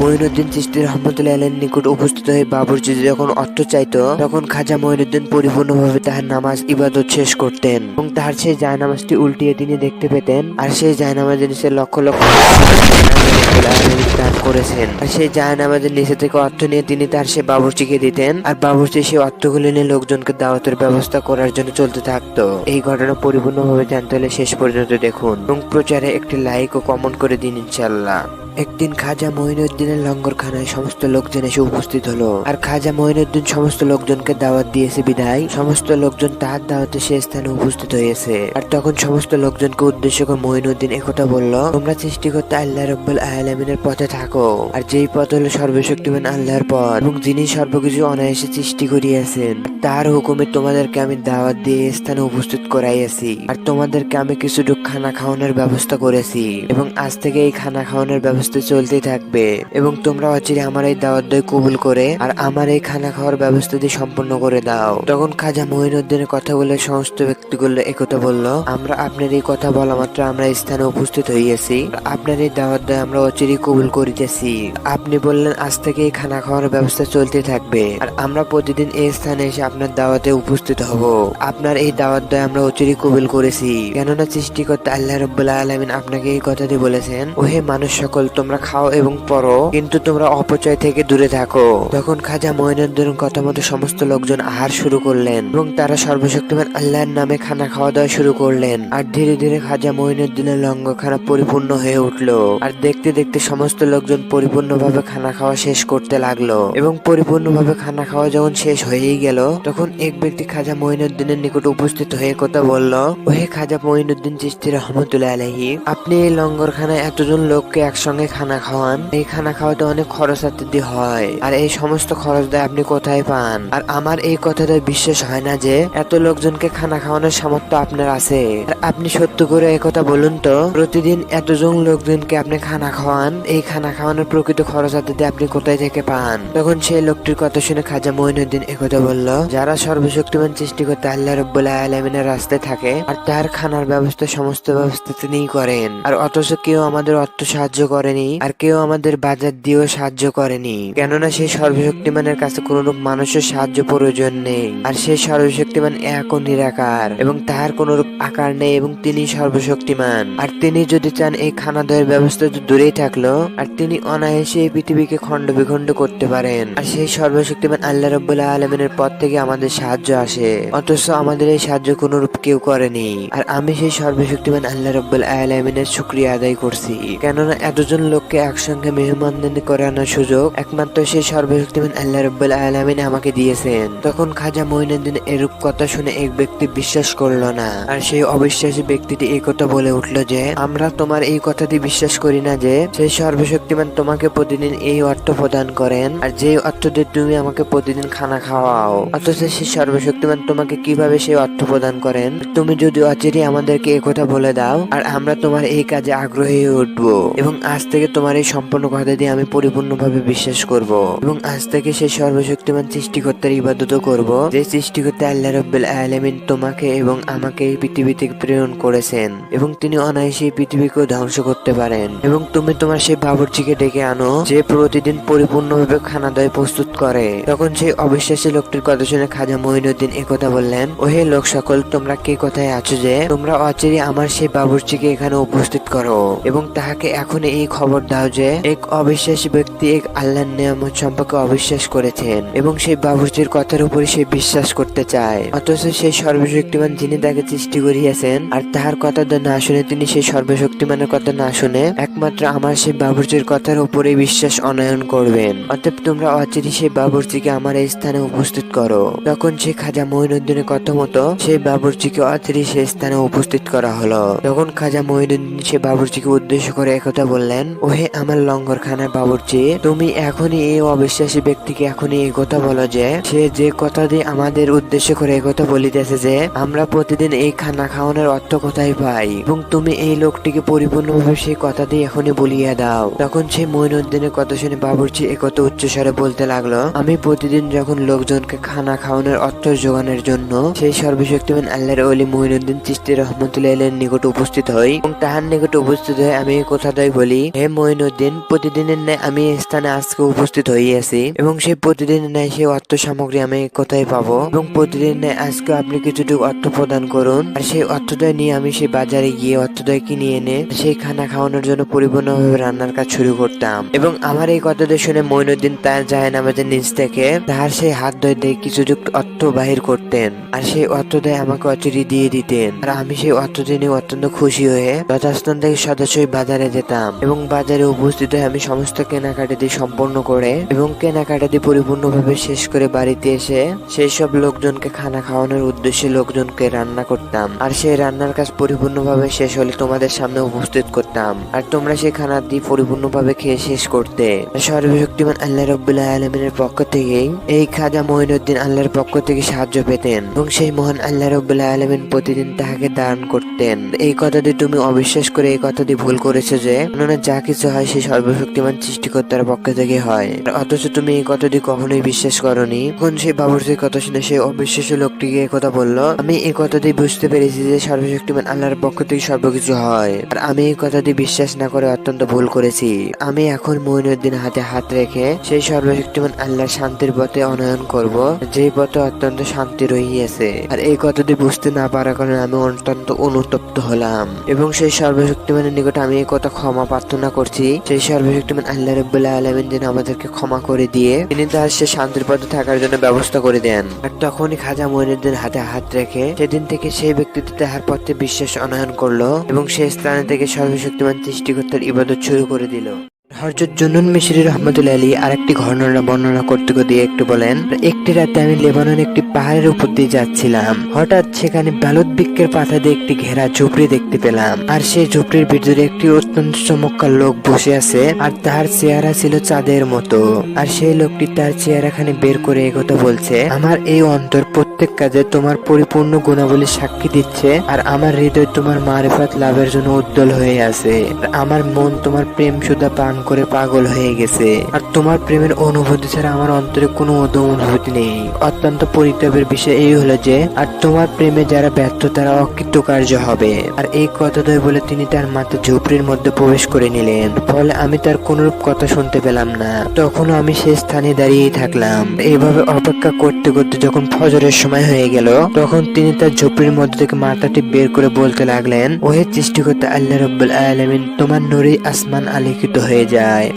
মঈনুদ্দিন চিস্তি রহমতুল্লাহ আলের নিকট উপস্থিত হয়ে যখন অর্থ চাইতো, তখন খাজা পরিপূর্ণভাবে তাহার নামাজ, ইবাদত শেষ করতেন এবং সেই জায়নামাজটি উল্টিয়ে তিনি দেখতে পেতেন আর সেই জায়নামাজের নিচে লক্ষ লক্ষ দান করেছেন। আর সেই নিচে থেকে অর্থ নিয়ে তিনি তার সে বাবুর্চিকে দিতেন আর বাবুর্চি সেই অর্থগুলো নিয়ে লোকজনকে দাওয়াতের ব্যবস্থা করার জন্য চলতে থাকতো। এই ঘটনা পরিপূর্ণভাবে জানতে হলে শেষ পর্যন্ত দেখুন এবং প্রচারে একটি লাইক ও কমেন্ট করে দিন ইনশাল্লাহ একদিন খাজা মঈনুদ্দিনের লঙ্গরখানায় সমস্ত লোকজন এসে উপস্থিত হলো। আর খাজা মঈনুদ্দিন সমস্ত লোকজনকে দাওয়াত দিয়েছে বিদায়। সমস্ত লোকজন তার দাওয়াতে সে স্থানে উপস্থিত হয়েছে। আর তখন সমস্ত লোকজনকে উদ্দেশ্য করে মঈনুদ্দিন একথা বলল, তোমরা সৃষ্টিকর্তা আল্লাহ রব্বুল আলামিনের পথে থাকো। আর যেই পথ হলো সর্বশক্তিমান আল্লাহর পথ, এবং যিনি সর্বকিছু অনায়াসে সৃষ্টি করিয়াছেন তার হুকুমে তোমাদেরকে আমি দাওয়াত দিয়ে স্থানে উপস্থিত করাইয়াছি। আর তোমাদেরকে আমি কিছু খানা খাওয়ানোর ব্যবস্থা করেছি, এবং আজ থেকে এই খানা খাওয়ানোর ব্যবস্থা চলতেই থাকবে। এবং তোমরা অচিরে আমার এই দাওয়াত কবুল করে আর আমার এই খানা খাওয়ার ব্যবস্থা দিয়ে সম্পন্ন করে দাও। তখন খাজা মহিনুদ্দিনের কথা বলে সমস্ত ব্যক্তিগুলো একথা বলল, আমরা আপনার এই কথা বলা মাত্র আমরা স্থানে উপস্থিত হইয়াছি। আপনার এই দাওয়াত দয় আমরা অচিরে কবুল করিতেছি। আপনি বললেন, আজ থেকে এই খানা খাওয়ার ব্যবস্থা চলতে থাকবে। আর আমরা প্রতিদিন এই স্থানে এসে আপনার দাওয়াতে উপস্থিত হব। আপনার এই দাওয়াত দয় আমরা অচিরে কবুল করেছি। কেননা সৃষ্টিকর্তা আল্লাহ রব্বুল্লাহ আলমিন আপনাকে এই কথাটি বলেছেন, ওহে মানুষ সকল তোমরা খাও এবং পড়ো, কিন্তু তোমরা অপচয় থেকে দূরে থাকো। তখন খাজা মঈনুদ্দিনের কথা মতো সমস্ত লোকজন আহার শুরু করলেন এবং তারা সর্বশক্তিমান আল্লাহর নামে খানা খাওয়া দাওয়া শুরু করলেন। আর ধীরে ধীরে খাজা মঈনুদ্দিনের লঙ্গখানা পরিপূর্ণ হয়ে উঠল। আর দেখতে দেখতে সমস্ত লোকজন পরিপূর্ণভাবে খানা খাওয়া শেষ করতে লাগল। এবং পরিপূর্ণভাবে খানা খাওয়া যখন শেষ হয়েই গেল, তখন এক ব্যক্তি খাজা মঈনুদ্দিনের নিকট উপস্থিত হয়ে কথা বলল, ওহে খাজা মঈনুদ্দিন চিস্তি রহমতুল্লাহ আলহি আপনি এই লঙ্গরখানায় এতজন লোককে একসঙ্গে খানা খাওয়ান। এই খানা খাওয়াতে অনেক খরচ আত্মীয় হয়। আর এই সমস্ত খরচ দেয় আপনি কোথায় পান? আর আমার এই কথাটা বিশ্বাস হয় না যে, এত লোকজনকে খানা খাওয়ানোর সামর্থ্য আপনার আছে। আর আপনি সত্য করে এই কথা বলুন তো, প্রতিদিন এতজন লোকজনকে আপনি খানা খাওয়ান। এই খানা খাওয়ানোর প্রকৃত খরচ আত্মীয় আপনি কোথায় থেকে পান? তখন সেই লোকটির কথা শুনে খাজা মঈনুদ্দিন একথা বলল, যারা সর্বশক্তিমান সৃষ্টিকর্তা আল্লাহ রব্বুল্লাহ আলমিনের রাস্তায় থাকে, আর তার খানার ব্যবস্থা সমস্ত ব্যবস্থা তিনিই করেন। আর অথচ কেউ আমাদের অর্থ সাহায্য করেনি। আর কেউ আমাদের বাজার দিয়েও সাহায্য করেনি। কেননা সেই সর্বশক্তিমানের কাছে কোন রূপ মানুষের সাহায্য প্রয়োজন নেই। আর সেই সর্বশক্তিমান এক ও নিরাকার এবং তাহার কোন রূপ আকার নেই এবং তিনি সর্বশক্তিমান। আর তিনি যদি চান এই খানা দয়ের ব্যবস্থা তো দূরেই থাকল, আর তিনি অনায়াসে এই পৃথিবীকে খণ্ড বিখণ্ড করতে পারেন। আর সেই সর্বশক্তিমান আল্লাহ রব্বুল্লাহ আলমিনের পথ থেকে আমাদের সাহায্য আসে। অথচ আমাদের এই সাহায্য কোন রূপ কেউ করেনি। আর আমি সেই সর্বশক্তিমান আল্লাহ রব্বুল আলমিনের শুক্রিয়া আদায় করছি। কেননা এতজন লোককে একসঙ্গে মেহমানদানি করে আনার সুযোগ একমাত্র সেই সর্বশক্তিমান আল্লাহ রব্বুল আলমিন আমাকে দিয়েছেন। তখন খাজা মঈনুদ্দিন এরূপ কথা শুনে এক ব্যক্তি বিশ্বাস করল না। আর সেই অবিশ্বাসী ব্যক্তিটি এই কথা বলে উঠল যে, আমরা তোমার এই কথাটি বিশ্বাস করি না যে, সেই সর্বশক্তিমান তোমাকে প্রতিদিন এই অর্থ প্রদান করেন, আর যে অর্থ দিয়ে তুমি আমাকে প্রতিদিন খানা খাওয়াও। অথচ সেই সর্বশক্তিমান তোমাকে কীভাবে সেই অর্থ প্রদান করেন? তুমি যদি অচিরে আমাদেরকে এই কথা বলে দাও, আর আমরা তোমার এই কাজে আগ্রহী উঠবো এবং আজ থেকে তোমার এই সম্পূর্ণ কথা দিয়ে আমি পরিপূর্ণভাবে বিশ্বাস করব এবং আজ থেকে সেই সর্বশক্তিমান সৃষ্টিকর্তার ইবাদত করব, যে সৃষ্টিকর্তা আল্লাহ রব্বুল আলামিন তোমাকে এবং আমাকে এই পৃথিবী থেকে প্রেরণ করেছেন এবং তিনি অনায়াসে এই পৃথিবীকেও ধ্বংস করতে পারেন। এবং তুমি তোমার সেই বাবুর্চিকে ডেকে আনো, যে প্রতিদিন পরিপূর্ণভাবে খানা দয় প্রস্তুত করে। তখন সেই অবিশ্বাসী লোকটির কথা শুনে খাজা মঈনুদ্দিন একথা বললেন, ওহে লোক সকল, তোমরা কে কোথায় আছো যে তোমরা অচিরে আমার সেই বাবুর্চিকে এখানে উপস্থিত করো এবং তাহাকে এখন এই খবর দাও যে, এক অবিশ্বাসী ব্যক্তি এক আল্লাহর নিয়ামত সম্পর্কে অবিশ্বাস করেছেন এবং সেই বাবুর্চির কথার উপরে সে বিশ্বাস করতে চায়। অথচ সেই সর্বশক্তিমান যিনি তাকে সৃষ্টি করিয়াছেন আর তাহার কথা না শুনে তিনি সেই সর্বশক্তিমানের কথা না শুনে একমাত্র আমার সেই বাবুর্চির কথার উপরে বিশ্বাস অনয়ন করবেন। অতএব তোমরা অচিরে সেই বাবুর্চিকে আমার এই স্থানে উপস্থিত করো। তখন সে খাজা মঈনুদ্দিনের কথা মতো সেই বাবুর্চিকে অচিরে সেই স্থানে উপস্থিত করা হলো। তখন খাজা মঈনুদ্দিন সে বাবুর্চিকে উদ্দেশ্য করে একথা বললেন ওহে আমার লঙ্গরখানার বাবুর্চি, তুমি এখনই এই অবিশ্বাসী ব্যক্তিকে এখনই এই কথা বলো যে, সে যে কথা দিয়ে আমাদের উদ্দেশ্য করে একথা বলিতেছে যে, আমরা প্রতিদিন এই খানা খাওয়ানোর অর্থ কোথায় পাই? এবং তুমি এই লোকটিকে পরিপূর্ণভাবে সেই কথা দিয়ে এখনই বলিয়ে দাও। তখন সেই মঈনুদ্দিনের কথা শুনে বাবুর্চি একথা উচ্চস্বরে বলতে লাগল, আমি প্রতিদিন যখন লোকজনকে খানা খাওয়ানোর অর্থ যোগানোর জন্য সেই সর্বশক্তিমান আল্লাহর অলি মঈনুদ্দিন চিস্তি রহমতুল্লাহ নিকট উপস্থিত হই এবং তাহার নিকট উপস্থিত হয়ে আমি এই কথাটাই বলি হে মঈনুদ্দিন, প্রতিদিনের ন্যায় আমি স্থানে আজকে উপস্থিত হইয়াছি এবং সেই প্রতিদিনের ন্যায় সেই অর্থ সামগ্রী আমি কোথায় পাবো? এবং প্রতিদিন ন্যায় আজকে আপনি কিছুটুকু অর্থ প্রদান করুন। আর সেই অর্থদয় নিয়ে আমি সেই বাজারে গিয়ে অর্থদয় কিনে এনে সেই খানা খাওয়ানোর জন্য পরিপূর্ণভাবে রান্নার কাজ শুরু করতাম। এবং আমার এই কথাটা শুনে মঈনুদ্দিন তার যায় নামাজের নিচ থেকে তার সেই হাত ধরে দিয়ে কিছুটুকু অর্থ বাহির করতেন। আর সেই অর্থদয় আমাকে অচিরি দিয়ে দিতেন। আর আমি সেই অর্থটি নিয়ে অত্যন্ত খুশি হয়ে যথাস্থান থেকে সদস্যই বাজারে যেতাম। এবং বাজারে উপস্থিত হয়ে আমি সমস্ত কেনাকাটি সম্পন্ন করে এবং কেনাকাটি পরিপূর্ণভাবে শেষ করে বাড়িতে এসে সেই সব লোকজনকে খানা খাওয়ানোর উদ্দেশ্যে লোকজনকে রান্না করতাম। আর সেই রান্নার কাজ পরিপূর্ণভাবে শেষ হলে তোমাদের সামনে উপস্থিত করতাম। আর তোমরা সেই খানা দিয়ে পরিপূর্ণভাবে খেয়ে শেষ করতে। সর্বশক্তিমান আল্লাহ রব্বুল্লাহ আলমিনের পক্ষ থেকেই এই খাজা মঈনুদ্দিন আল্লাহর পক্ষ থেকে সাহায্য পেতেন এবং সেই মহান আল্লাহ রব্বুল্লাহ আলমিন প্রতিদিন তাহাকে দান করতেন। এই কথাটি তুমি অবিশ্বাস করে এই কথাটি ভুল করেছ যে যা কিছু হয় সেই সর্বশক্তিমান সৃষ্টিকর্তার পক্ষ থেকে হয়। অথচ তুমি এই কথাটি কখনোই বিশ্বাস করনি। তখন সেই বাবুর্চির কথা শুনে সেই অবিশ্বাসী লোকটিকে কথা বলল, আমি এই কথাটি বুঝতে পেরেছি যে সর্বশক্তিমান আল্লাহর পক্ষ থেকে সর্বকিছু হয়। আর আমি এই কথাটি বিশ্বাস না করে অত্যন্ত ভুল করেছি। আমি এখন মঈনুদ্দিন হাতে হাত রেখে সেই সর্বশক্তিমান আল্লাহর শান্তির পথে অনয়ন করব যে পথে অত্যন্ত শান্তি রহিয়াছে। আর এই কথাটি বুঝতে না পারার কারণে আমি অত্যন্ত অনুতপ্ত হলাম। এবং সেই সর্বশক্তিমানের নিকট আমি এই কথা ক্ষমা প্রার্থনা করছি, সেই সর্বশক্তিমান আল্লাহ রব্বুল্লাহ আলমিন যেন আমাদেরকে ক্ষমা করে দিয়ে তিনি তার সে শান্তির পথে থাকার জন্য ব্যবস্থা করে দেন। আর তখনই খাজা মহিনুদ্দিন হাতে হাত রেখে সেদিন থেকে সেই ব্যক্তিটি তাহার পথে বিশ্বাস অনয়ন করল এবং সেই স্থানে থেকে সর্বশক্তিমান সৃষ্টিকর্তার ইবাদত শুরু করে দিল। হরজত জুনুন মিশরি রহমতুল্লাহ আলী আরেকটি ঘটনা বর্ণনা করতে গিয়ে একটু বলেন, একটি রাতে আমি লেবানন একটি পাহাড়ের উপর দিয়ে যাচ্ছিলাম। হঠাৎ সেখানে বালুত বৃক্ষের পাতা দিয়ে একটি ঘেরা ঝুপড়ি দেখতে পেলাম। আর সেই ঝুপড়ির ভিতরে একটি অত্যন্ত চমৎকার লোক বসে আছে আর তার চেহারা ছিল চাঁদের মতো। আর সেই লোকটি তার চেহারাখানে বের করে একথা বলছে, আমার এই অন্তর প্রত্যেক কাজে তোমার পরিপূর্ণ গুণাবলী সাক্ষী দিচ্ছে আর আমার হৃদয় তোমার মারেফাত লাভের জন্য উজ্জ্বল হয়ে আছে। আমার মন তোমার প্রেম সুদা পান করে পাগল হয়ে গেছে। আর তোমার প্রেমের অনুভূতি ছাড়া আমার অন্তরে কোনো অনুভূতি নেই। অত্যন্ত পরিতাপের বিষয় এই হলো যে, আর তোমার প্রেমে যারা ব্যর্থ, তারা অকৃতকার্য হবে। আর এই কথাটাই বলে তিনি তার মাথা ঝুপড়ির মধ্যে প্রবেশ করে নিলেন। ফলে আমি তার কোনরূপ কথা শুনতে পেলাম না। তখন আমি সে স্থানে দাঁড়িয়েই থাকলাম। এইভাবে অপেক্ষা করতে করতে যখন ফজরের সময় হয়ে গেল, তখন তিনি তার ঝুপড়ির মধ্যে থেকে মাথাটি বের করে বলতে লাগলেন, ওহে সৃষ্টিকর্তা আল্লাহ রব্বুল আলামিন, তোমার নুরি আসমান আলোকিত হয়ে যায়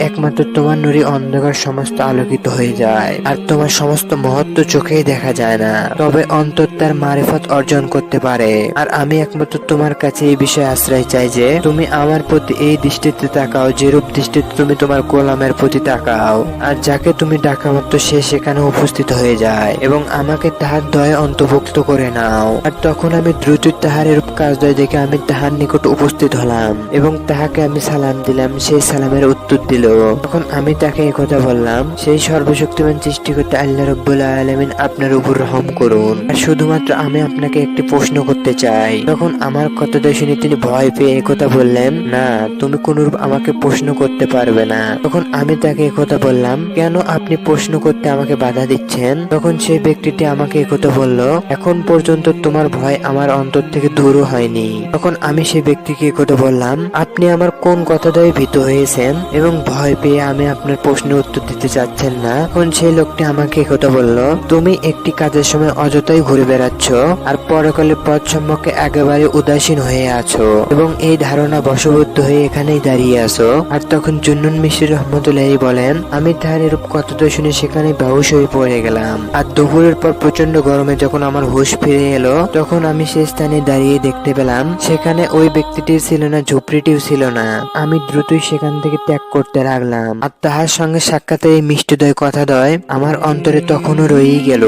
একমাত্র তোমার নুরি অন্ধকার সমস্ত আলোকিত হয়ে যায়, আর তোমার সমস্ত মহত্ব চোখেই দেখা যায় না। তবে অন্তর তার মারেফত অর্জন করতে পারে। আর আমি একমাত্র তোমার কাছে এই বিষয়ে আশ্রয় চাই যে, তুমি আমার প্রতি এই দৃষ্টিতে তাকাও, যেরূপ দৃষ্টিতে তুমি তোমার গোলামের প্রতি তাকাও। আর যাকে তুমি ডাকা মাত্র সে সেখানে উপস্থিত হয়ে যায়, এবং আমাকে তাহার দয়ে অন্তর্ভুক্ত করে নাও। আর তখন আমি দ্রুত তাহার এরূপ কাজদয় দেখে আমি তাহার নিকট উপস্থিত হলাম, এবং তাহাকে আমি সালাম দিলাম, সেই সালামের উত্তর দিল, তখন আমি তাকে কথা বললাম, সেই সর্বশক্তিমান সৃষ্টিকর্তা আল্লাহ রব্বুল আলমিন আপনার উপর রহম করুন। আর শুধুমাত্র আমি আপনাকে একটি প্রশ্ন করতে চাই। তখন আমার কথাটা শুনে তিনি ভয় পেয়ে একথা বললেন, না, তুমি কোনরূপ আমাকে প্রশ্ন করতে পারবে না। তখন আমি তাকে একথা বললাম, কেন আপনি প্রশ্ন করতে আমাকে বাধা দিচ্ছেন? তখন সেই ব্যক্তিটি আমাকে একথা বলল, এখন পর্যন্ত তোমার ভয় আমার অন্তর থেকে দূরও হয়নি। তখন আমি সেই ব্যক্তিকে একথা বললাম, আপনি আমার কোন কথাটাই ভীত হয়েছেন? এবং ভয় পেয়ে আমি আপনার প্রশ্নের উত্তর দিতে চাচ্ছেন না। তখন সেই লোকটি আমাকে কথা বলল, তুমি একটি কাজের সময় অযথাই ঘুরে বেড়াচ্ছ আর পরকালে পথ সম্পর্কে একেবারে উদাসীন হয়ে আছো এবং এই ধারণা বশবদ্ধ হয়ে এখানেই দাঁড়িয়ে আছো। আর তখন জুন্নুন মিশ্র রহমতুল্লাহ বলেন, আমি তার এরূপ কথাটা শুনে সেখানে বেহুশ হয়ে পড়ে গেলাম। আর দুপুরের পর প্রচণ্ড গরমে যখন আমার হুশ ফিরে এলো, তখন আমি সেই স্থানে দাঁড়িয়ে দেখতে পেলাম, সেখানে ওই ব্যক্তিটির ছিল না, ঝুপড়িটিও ছিল না। আমি দ্রুতই সেখান থেকে ত্যাগ করতে লাগলাম। আর তাহার সঙ্গে সাক্ষাতে এই মিষ্টদয় কথাদয় আমার অন্তরে তখনও রয়েই গেল।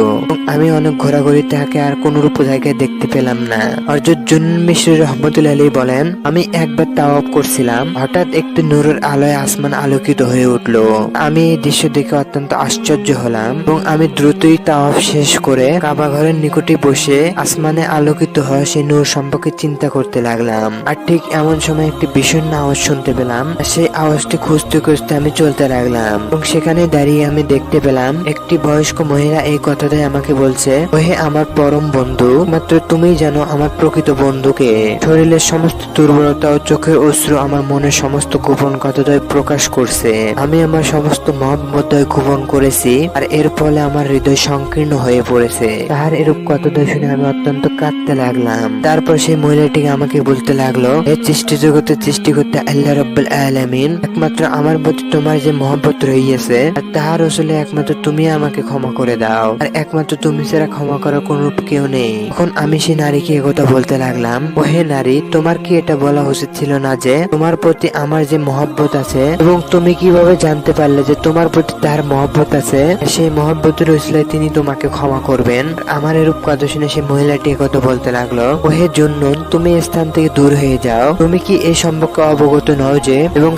আমি অনেক ঘোরাঘুরি তাকে আর কোনরূপ জায়গায় দেখতে পেলাম না। অর্জুন মিশ্র রহমতুল্লাহ আলী বলেন, আমি একবার তাওয়াব করছিলাম। হঠাৎ একটি নূরের আলোয় আসমান আলোকিত হয়ে উঠল। আমি এই দৃশ্য দেখে অত্যন্ত আশ্চর্য হলাম এবং আমি দ্রুতই তাওয়াব শেষ করে কাবা ঘরের নিকটে বসে আসমানে আলোকিত হওয়া সেই নূর সম্পর্কে চিন্তা করতে লাগলাম। আর ঠিক এমন সময় একটি ভীষণ আওয়াজ শুনতে পেলাম। সেই আওয়াজটি খুঁজতে খুঁজতে আমি চলতে লাগলাম। এবং সেখানে দাঁড়িয়ে আমি দেখতে পেলাম, একটি বয়স্ক মহিলা এই কথাটাই আমাকে বলছে, ওহে আমার পরম বন্ধু, মাত্র তুমিই জানো আমার প্রকৃত বন্ধুকে। শরীরের সমস্ত দুর্বলতা ও চোখের অশ্রু আমার মনের সমস্ত গোপন কথাটাই প্রকাশ করছে। আমি আমার সমস্ত মহব্বতয় গোপন করেছি, আর এর ফলে আমার হৃদয় সংকীর্ণ হয়ে পড়েছে। তাহার এরূপ কথাটা শুনে আমি অত্যন্ত কাঁদতে লাগলাম। তারপর সেই মহিলাটিকে আমাকে বলতে লাগল এ সৃষ্টি জগতের সৃষ্টি করতে আল্লাহ রব্বুল আলামিন, একমাত্র আমার প্রতি তোমার যে মহব্বত রহিয়েছে, আর তাহার আসলে একমাত্র তুমি আমাকে ক্ষমা করে দাও। আর একমাত্র তুমি ছাড়া ক্ষমা করার কোন রূপ কেউ নেই। তখন আমি সেই নারীকে একথা বলতে লাগলাম। ও হে নারী, তোমার কি এটা বলা উচিত ছিল না যে, তোমার প্রতি আমার যে মহব্বত আছে, এবং তুমি কীভাবে জানতে পারলে যে তোমার প্রতি তার মহব্বত আছে, সেই মহব্বতের উসিলায় তিনি তোমাকে ক্ষমা করবেন। আমার এরূপ কথা শুনে সেই মহিলাটি কথা বলতে লাগল, ওহে জুন্নুন, তুমি স্থান থেকে দূর হয়ে যাও। তুমি কি এই সম্পর্কে অবগত নও যে, এবং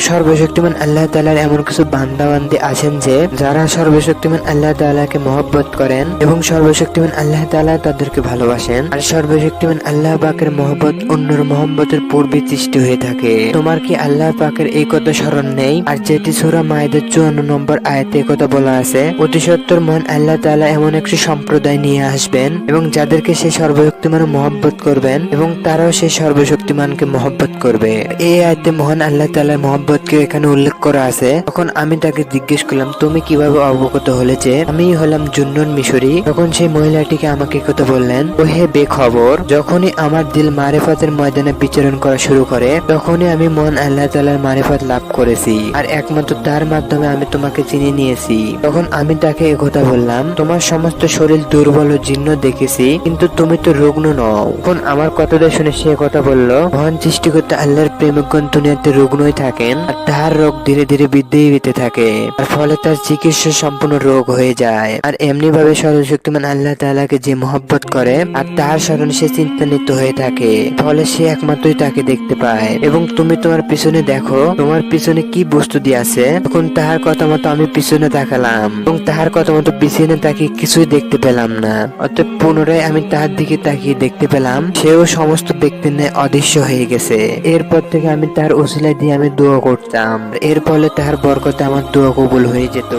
সর্বশক্তিমান আল্লাহ তাআলার এমন কিছু বান্দাবান্দি আছেন যে, যারা সর্বশক্তিমান আল্লাহ তাআলাকে মহব্বত করেন এবং সর্বশক্তিমান আল্লাহ তাআলা তাদেরকে ভালোবাসেন। আর সর্বশক্তিমান আল্লাহ পাকের মহব্বত অন্যর মহব্বতের পূর্বে সৃষ্টি হয়ে থাকে। তোমার কি আল্লাহ পাকের এই কথা স্মরণ নেই? আর যেটি সূরা মায়েদের চুয়ান্ন নম্বর আয়াতে কথা বলা আছে, অতি সত্তর মহান আল্লাহ তাআলা এমন একটি সম্প্রদায় নিয়ে আসবেন এবং যাদেরকে সে সর্বশক্তিমান মহব্বত করবেন এবং তারাও সেই সর্বশক্তিমানকে মহব্বত করবে। এই আয়াতে মহান আল্লাহ তাআলার মহব্বতকে এখানে উল্লেখ করা আছে, তখন আমি তাকে জিজ্ঞেস করলাম, তুমি কীভাবে অবগত হলে যে আমি হলাম জুন্নন মিশরি। তখন সেই মহিলাটিকে আমাকে কথা বললেন ও হে বেখবর, যখনই আমার দিল মারেফাতের ময়দানে বিচরণ করা শুরু করে, তখনই আমি মহান আল্লাহ তাআলার মারেফাত লাভ করেছি। আর একমাত্র তার মাধ্যমে আমি তোমাকে চিনে নিয়েছি। তখন আমি তাকে একথা বললাম, তোমার সমস্ত শরীর দুর্বল ও জীর্ণ দেখেছি, কিন্তু তুমি তো রুগ্ন নও। তখন আমার কথাটা শুনে সে কথা বলল, মহান সৃষ্টিকর্তা আল্লাহর প্রেমিকগণ দুনিয়াতে রুগ্নই থাকেন, আর তাহার রোগ ধীরে ধীরে বৃদ্ধি পেতে থাকে। আর ফলে তার চিকিৎসা সম্পূর্ণ রোগ হয়ে যায়। আর এমনি ভাবে সর্বশক্তিমান আল্লাহ তাআলাকে যে মহব্বত করে, আর তার স্মরণে সে চিন্তান্বিত হয়ে থাকে। ফলে সে একমাত্রই তাকে দেখতে পায়। এবং তুমি তোমার পিছনে দেখো, তোমার পিছনে কি বস্তু দিয়ে আছে? তখন তাহার কথা মতো আমি পিছনে তাকালাম, এবং তাহার কথা মতো পিছনে তাকে কিছুই দেখতে পেলাম না। অতএব পুনরায় আমি তাহার দিকে তাকিয়ে দেখতে পেলাম, সেও সমস্ত ব্যক্তির ন্যায় অদৃশ্য হয়ে গেছে। এরপর থেকে আমি তার ওসিলা দিয়ে আমি দোয়া করতাম। এর ফলে তাহার বরকতে আমার দোয়া কবুল হয়ে যেত।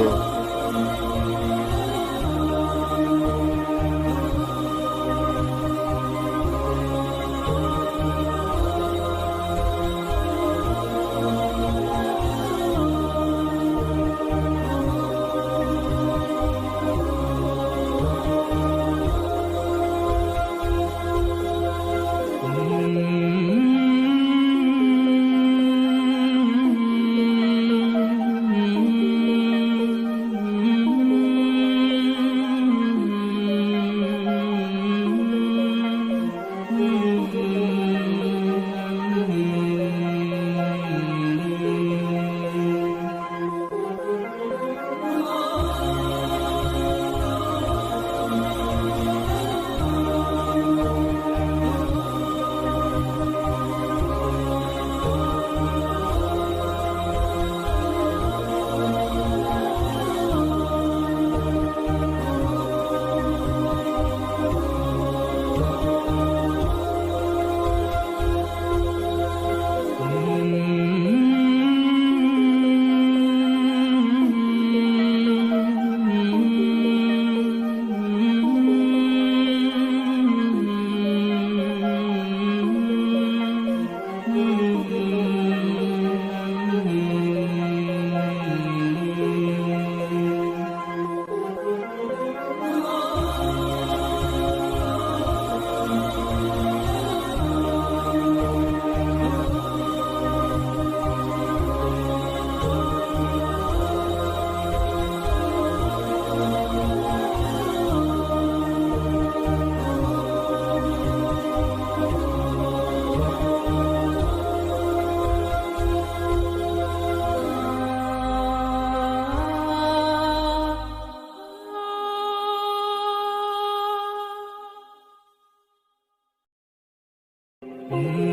Mm-hmm.